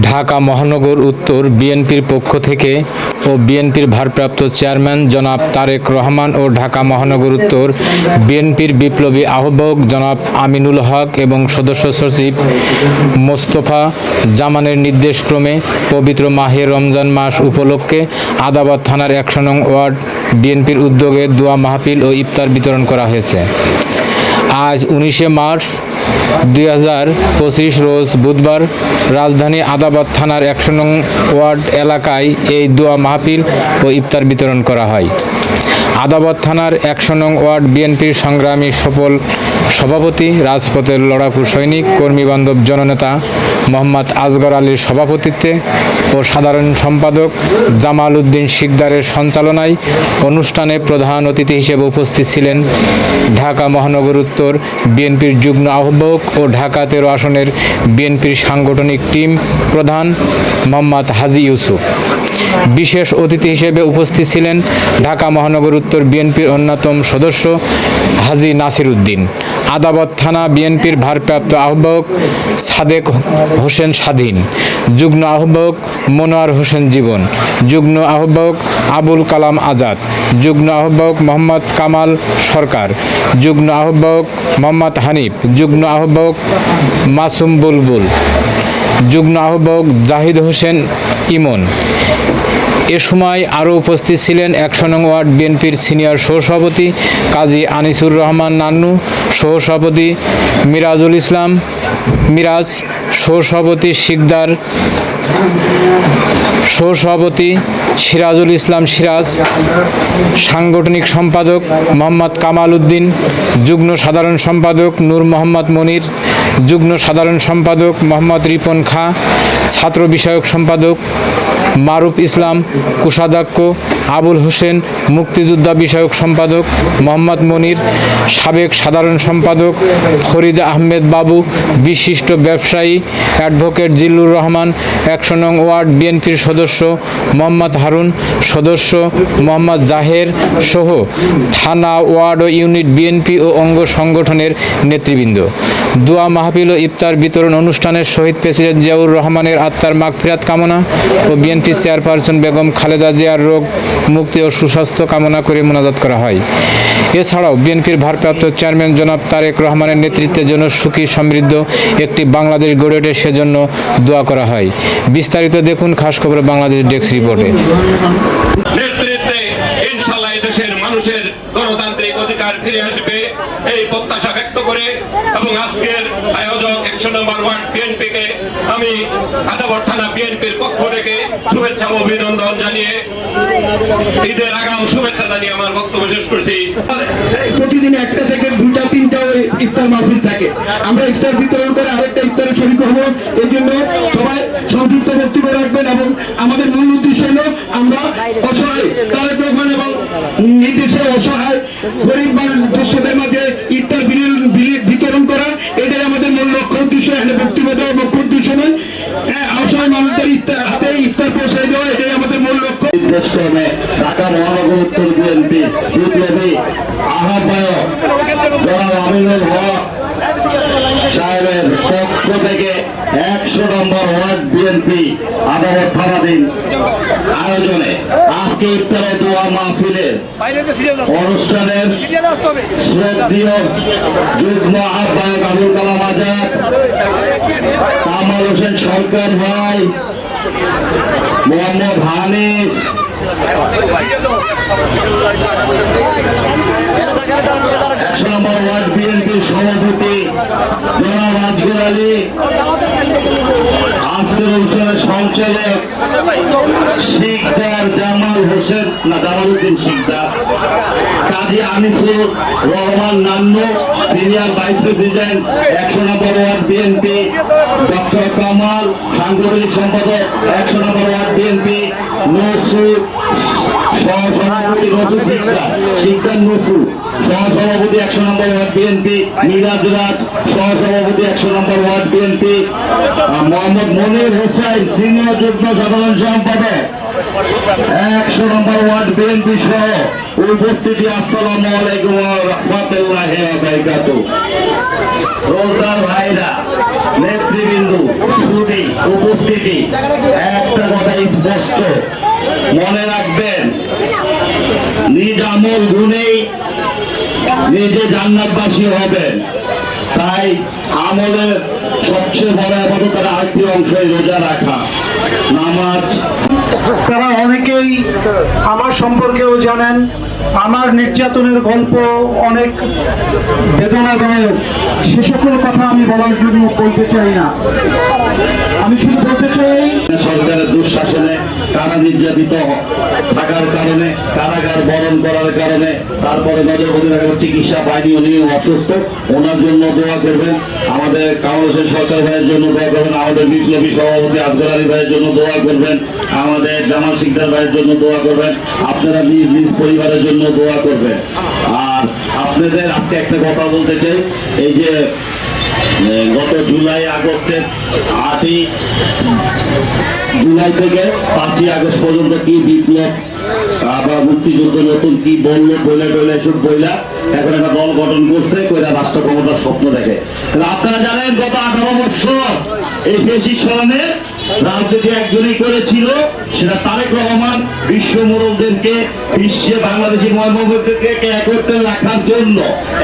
ঢাকা মহানগর উত্তর বিএনপির পক্ষ থেকে ও বিএনপির ভারপ্রাপ্ত চেয়ারম্যান জনাব তারেক রহমান ও ঢাকা মহানগর উত্তর বিএনপির বিপ্লবী আহ্বায়ক জনাব আমিনুল হক এবং সদস্য সচিব মোস্তফা জামানের নির্দেশক্রমে পবিত্র মাহে রমজান মাস উপলক্ষে আদাবাদ থানার একশো নং ওয়ার্ড বিএনপির উদ্যোগে দোয়া মাহফিল ও ইফতার বিতরণ করা হয়েছে। আজ উনিশে মার্চ দুই হাজার পঁচিশ রোজ বুধবার রাজধানী আদাবাদ থানার একশো নং ওয়ার্ড এলাকায় এই দোয়া মাহফিল ও ইফতার বিতরণ করা হয়। আদাবাদ থানার একশো নং ওয়ার্ড বিএনপির সংগ্রামী সফল সভাপতি, রাজপথের লড়াকু সৈনিক কর্মীবান্ধব জননেতা মোহাম্মদ আজগর আলীর সভাপতিত্বে ও সাধারণ সম্পাদক জামাল উদ্দিন শিকদারের সঞ্চালনায় অনুষ্ঠানে প্রধান অতিথি হিসেবে উপস্থিত ছিলেন ঢাকা মহানগর উত্তর বিএনপির যুগ্ম আহ্বায়ক ও ঢাকা তেরো আসনের বিএনপির সাংগঠনিক টিম প্রধান মোহাম্মদ হাজি ইউসুফ। বিশেষ অতিথি হিসেবে উপস্থিত ছিলেন ঢাকা মহানগর উত্তর বিএনপির অন্যতম সদস্য হাজি নাসির উদ্দিন, আদাবত থানা বিএনপির ভারপ্রাপ্ত আহ্বায়ক সাদেক হোসেন স্বাধীন, যুগ্ম আহ্বায়ক মনোয়ার হোসেন জীবন, যুগ্ম আহ্বায়ক আবুল কালাম আজাদ, যুগ্ম আহ্বায়ক মোহাম্মদ কামাল সরকার, যুগ্ম আহ্বায়ক মোহাম্মদ হানিফ, যুগ্ম আহ্বায়ক মাসুম বুলবুল, যুগ্ম আহ্বায়ক জাহিদ হোসেন ইমন এ সময় আরও উপস্থিত ছিলেন একশো নং ওয়ার্ড বিএনপির সিনিয়র সহসভাপতি কাজী আনিসুর রহমান নান্নু, সহসভাপতি মিরাজুল ইসলাম, মিরাজ, সহসভাপতি শিকদার, সহসভাপতি সিরাজুল ইসলাম সিরাজ, সাংগঠনিক সম্পাদক মোহাম্মদ কামাল উদ্দিন, যুগ্ম সাধারণ সম্পাদক নূর মোহাম্মদ মনির, যুগ্ম সাধারণ সম্পাদক মোহাম্মদ রিপন খাঁ, ছাত্র বিষয়ক সম্পাদক মারুফ ইসলাম কুষাধ্যক্ষ আবুল হোসেন, মুক্তিযোদ্ধা বিষয়ক সম্পাদক, মোহাম্মদ মনির, সাবেক সাধারণ সম্পাদক, ফরিদ আহমেদ বাবু, বিশিষ্ট ব্যবসায়ী, অ্যাডভোকেট জিল্লুর রহমান, একশো নং ওয়ার্ড বিএনপির সদস্য মোহাম্মদ হারুন, সদস্য মোহাম্মদ জাহের সহ থানা ওয়ার্ড ও ইউনিট বিএনপি ও অঙ্গ সংগঠনের নেতৃবৃন্দ। দোয়া মাহফিল ও ইফতার বিতরণ অনুষ্ঠানের শহীদ প্রেসিডেন্ট জিয়াউর রহমানের আত্মার মাগফিরাত কামনা ও বিএনপি চেয়ারপারসন বেগম খালেদা জিয়ার রোগ, মুক্তি ও সুস্বাস্থ্য কামনা করে মোনাজাত করা হয়। এছাড়াও বিএনপির ভারপ্রাপ্ত চেয়ারম্যান জনাব তারেক রহমানের নেতৃত্বের জন্য সুখী, সমৃদ্ধ একটি বাংলাদেশ গড়ে ওঠে সেজন্য দোয়া করা হয়। বিস্তারিত দেখুন খাস খবর বাংলাদেশ ডেস্ক রিপোর্টে। এই প্রত্যাশা ব্যক্ত করে এবং আজকের আয়োজক একশো নম্বর ওয়ার্ড বিএনপি কে আমি আদাবর থানা বিএনপির পক্ষ থেকে শুভেচ্ছা ও অভিনন্দন জানিয়ে ঈদের আগাম শুভেচ্ছা জানিয়ে আমার বক্তব্য শেষ করছি। প্রতিদিন একটা থেকে দুটা তিনটা ইফতার মাহফিল থাকে। আমরা ইফতার বিতরণ করে আরেকটা ইফতারে শরীর হব। এই জন্য সবাই সংযুক্ত বক্তব্য রাখবেন এবং আমাদের মূল উদ্দেশ্য হলো আমরা অসহায় তারেক রহমান এবং নির্দেশে অসহায়, গরিব মানুষ দর্শকদের মাঝে ইফতার বিলি- বিলি- বিতরণ করা এটাই আমাদের মূল লক্ষ্য উদ্দেশ্য এখানে বক্তব্য দেওয়ার মুখ্য উদ্দেশ্য নয় হ্যাঁ, অসহায় মানুষদের ইফতার হাতে ইফতার পৌঁছে দেওয়া এটাই আমাদের মূল লক্ষ্য ঢাকা মহানগর উত্তর বিএনপি, বিপ্লবী, আহ্বায়ক আমিনুল হক সাহেবের পক্ষ থেকে একশো নম্বর ওয়ার্ড বিএনপি আদালত থানাধীন আয়োজনে আজকে ইফতারে দোয়া মাহফিলের অনুষ্ঠানের শ্রদ্ধীয় যুগ্ম আহ্বায়ক আবুল কালাম আজাদ, কামাল হোসেন সরকার ভাই মোহাম্মদ হানিফ একশো নম্বর ওয়ার্ড বিএনপির সভাপতি জনাব আলী। আজকের অনুষ্ঠানের সঞ্চালক হোসেন না Jamal Shikder. Kazi Anisur Rahman senior vice president, একশো নম্বর ওয়ার্ড বিএনপি। ডক্টর কামাল, সাংগঠনিক সম্পাদক, একশো নম্বর ওয়ার্ড বিএনপি। সহসভাপতি সহসভাপতি একশো নম্বর ওয়ার্ড বিএনপি। মিরাজ রাজ সহসভাপতি একশো নম্বর ward BNP. Mohammad Monir Hossain, senior যুগ্ম সাধারণ সম্পাদক। একশো নম্বর ওয়ার্ড বিএনপি সহ উপস্থিতি, আসসালামু আলাইকুম রহমতুল্লাহ রোজদার ভাইরা, নেতৃবৃন্দ, সুদী, উপস্থিতি, একটা কথা স্পষ্ট। মনে রাখবেন, নিজ আমল গুণেই নিজে জান্নাতবাসী হবেন। তাই আমলের সবচেয়ে বড় আপাতত আরেকটি অংশই রোজা রাখা। নামাজ তারা অনেকেই আমার সম্পর্কেও জানেন। আমার নির্যাতনের গল্প অনেক বেদনাদায়ক। সে সকল কথা আমি বলার জন্য বলতে চাই না। আমি শুধু বলতে চাই, সরকারের দুঃশাসনে তারা নির্যাতিত থাকার কারণে, কারাগার বরণ করার কারণে, তারপরে নজরবন্দি চিকিৎসা পায়নি উনি অসুস্থ। ওনার জন্য দোয়া করবেন। আমাদের কামাল হোসেন সরকার ভাইয়ের জন্য দোয়া করবেন। আমাদের বিপ্লবী সভাপতি আফজাল আলী ভাইয়ের জন্য দোয়া করবেন। আমাদের জামাল শিকদার ভাইয়ের জন্য দোয়া করবেন। আপনারা নিজ নিজ পরিবারের জন্য দোয়া করবেন। আর আপনাদের আজকে একটা কথা বলতে চাই। এই যে গত জুলাই, আগস্টের আটই জুলাই থেকে পাঁচই আগস্ট পর্যন্ত কি বিপ্লব আবার মুক্তিযুদ্ধ নতুন কি বলল বলে বলে এসব বইলা এখন একটা দল গঠন করছে, কইরা রাষ্ট্র ক্ষমতার স্বপ্ন দেখে। তাহলে আপনারা জানেন, গত আঠারো বছর এই সামনে। রাজনীতি একজনই করেছিল, সেটা তারেক রহমান। বিশ্ব মোড়লদেরকে, বিশ্বে বাংলাদেশি মর্মদেরকে একত্রে রাখার জন্য,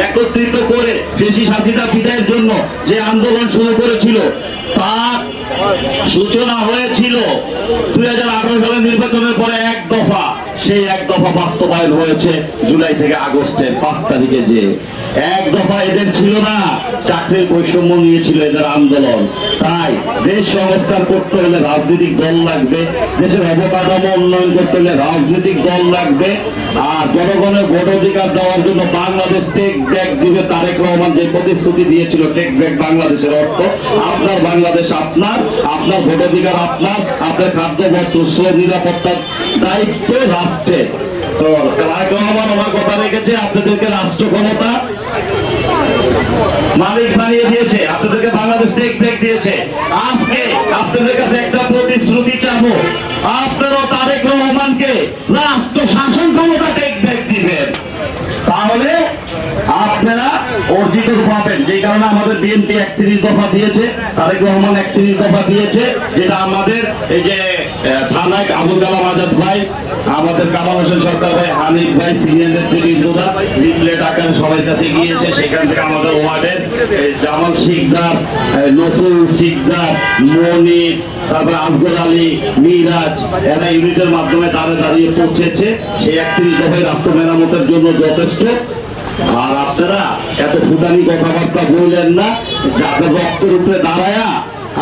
একত্রিত করে শেষী শাসিতা বিদায়ের জন্য যে আন্দোলন শুরু করেছিল তার সূচনা হয়েছিল। দুই হাজার আঠারো সালের নির্বাচনের পরে এক দফা, সেই এক দফা বাস্তবায়ন হয়েছে জুলাই থেকে আগস্টের পাঁচ তারিখে যে। এক দফা এদের ছিল না, চাকরির বৈষম্য নিয়েছিল এদের আন্দোলন। তাই দেশ সংস্কার করতে হলে রাজনৈতিক দল লাগবে, দেশের অবকাঠামো উন্নয়ন করতে হলে রাজনৈতিক দল লাগবে, আর জনগণের ভোট অধিকার দেওয়ার জন্য বাংলাদেশ টেক ব্যাক দিবে তারেক রহমান যে প্রতিশ্রুতি দিয়েছিল, টেক ব্যাক বাংলাদেশের অর্থ, আপনার বাংলাদেশ আপনার আপনার ভোট অধিকার আপনার আপনার খাদ্য বস্ত্র নিরাপত্তার দায়িত্ব রাষ্ট্রের তো তারেক রহমান আমার কথা রেখেছে, আপনাদেরকে রাষ্ট্র ক্ষমতা মালিক বানিয়ে দিয়েছে, আপনাদেরকে বাংলাদেশ টেক ব্যাক দিয়েছে। আজকে আপনাদের কাছে একটা প্রতিশ্রুতি চাবো, আপনারাও তারেক রহমানকে রাষ্ট্র শাসন ক্ষমতা টেক ব্যাক দিবেন। তাহলে অর্জিত পাবেন। যে কারণে আমাদের বিএনপি একত্রিশ দফা দিয়েছে, তারেক রহমান একত্রিশ দফা দিয়েছে, যেটা আমাদের এই যে থানায় আবুল কালাম আজাদ ভাই, আমাদের কামাল হোসেন সরকার ভাই, হানিফ ভাই, সিনিয়রদের থেকে ইন্দুদা লিফলেট আকারে সবার কাছে গিয়েছে, সেখান থেকে আমাদের ওয়ার্ডের জামাল শিকদার নসরুল শিকদার মনির তারপরে আফজল আলী, মিরাজ, এরা ইউনিটের মাধ্যমে তারা দাঁড়িয়ে পৌঁছেছে। সেই একত্রিশ দফায় রাষ্ট্র মেরামতের জন্য যথেষ্ট। আর আপনারা এত ফুটানি কথাবার্তা বললেন না, যাতে রক্তের উপরে দাঁড়ায়া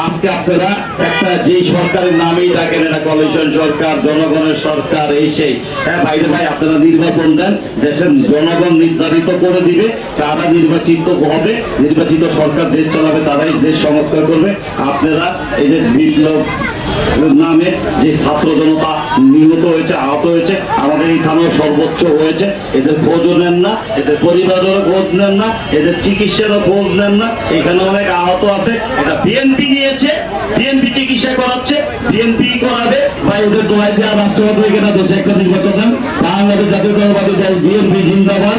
আজকে আপনারা একটা যেই সরকারের নামেই রাখেন এটা কমিশন সরকার, জনগণের সরকার, এই সেই। হ্যাঁ ভাইরে ভাই আপনারা নির্বাচন দেন, দেশের জনগণ নির্ধারিত করে দিবে, তারা নির্বাচিত হবে, নির্বাচিত সরকার দেশ চালাবে, তারাই দেশ সংস্কার করবে। আপনারা এই যে বিপ্লব নামে যে ছাত্র জনতা নিহত হয়েছে, আহত হয়েছে। আমাদের এই থানাও সর্বোচ্চ হয়েছে। এদের খোঁজও নেন না, এদের পরিবারেরও খোঁজ নেন না, এদের চিকিৎসারও খোঁজ নেন না। এখানে অনেক আহত আছে। এটা বিএনপি নিয়েছে, বিএনপি চিকিৎসা করাচ্ছে, বিএনপি করাবে। বা এদের দোয়াই দেওয়া রাষ্ট্রপতি এখানে দেশে একটা নির্বাচন বাংলাদেশ জাতীয়তাবাদী দল, বিএনপি জিন্দাবাদ।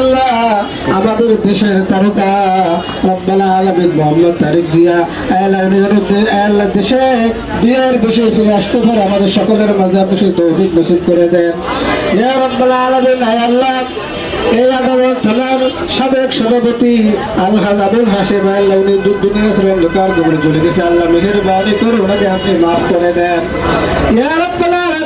আল্লাহ আমাদের দেশের তারকা রব্বাল আলামিন মোহাম্মদ তারেক জিয়া আল্লাহ দেশে বিয়ের বেশি ফিরে আসতে পারে, আমাদের সকলের মাঝে আপনি তৌফিক করে দেন। রব্বাল আলামিন এই থানার সাবেক সভাপতি আলহাজ আবুল হাসেম আল্লাহ উনি দুনিয়া চলে গেছে। আল্লাহ করে ওনাকে আপনি মাফ করে দেন।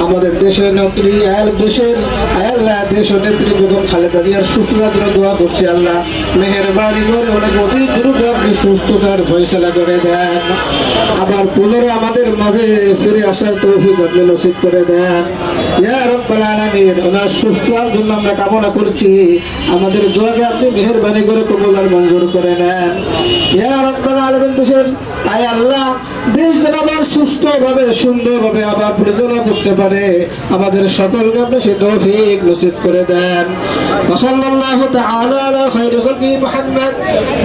আমাদের দেশের নেত্রী, আয়াল দেশের নেত্রী বেগম খালেদা জিয়ার দোয়া করছি আল্লাহ। মেহেরবানি করে অনেক অতি দ্রুত আপনি সুস্থতার ফয়সালা করে দেন। আবার আমাদের মাঝে ফিরে আসার তৌফিক আপনি নসিব করে দেন। দোয়াকে আপনি মেহেরবানি করে আর মঞ্জুর করে নেন। আল্লাহ, দেশ যেন আবার সুস্থভাবে, সুন্দরভাবে আবার পরিচালনা করতে পারে আমাদের সকলকে আপনি সে তৌফিক নসিব করে দেন وصلى الله تعالى على خير خلقه محمد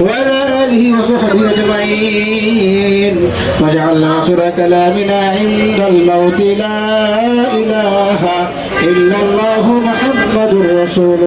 وعلى آله وصحبه أجمعين واجعل آخر كلامنا عند الموت لا إله إلا الله محمد رسول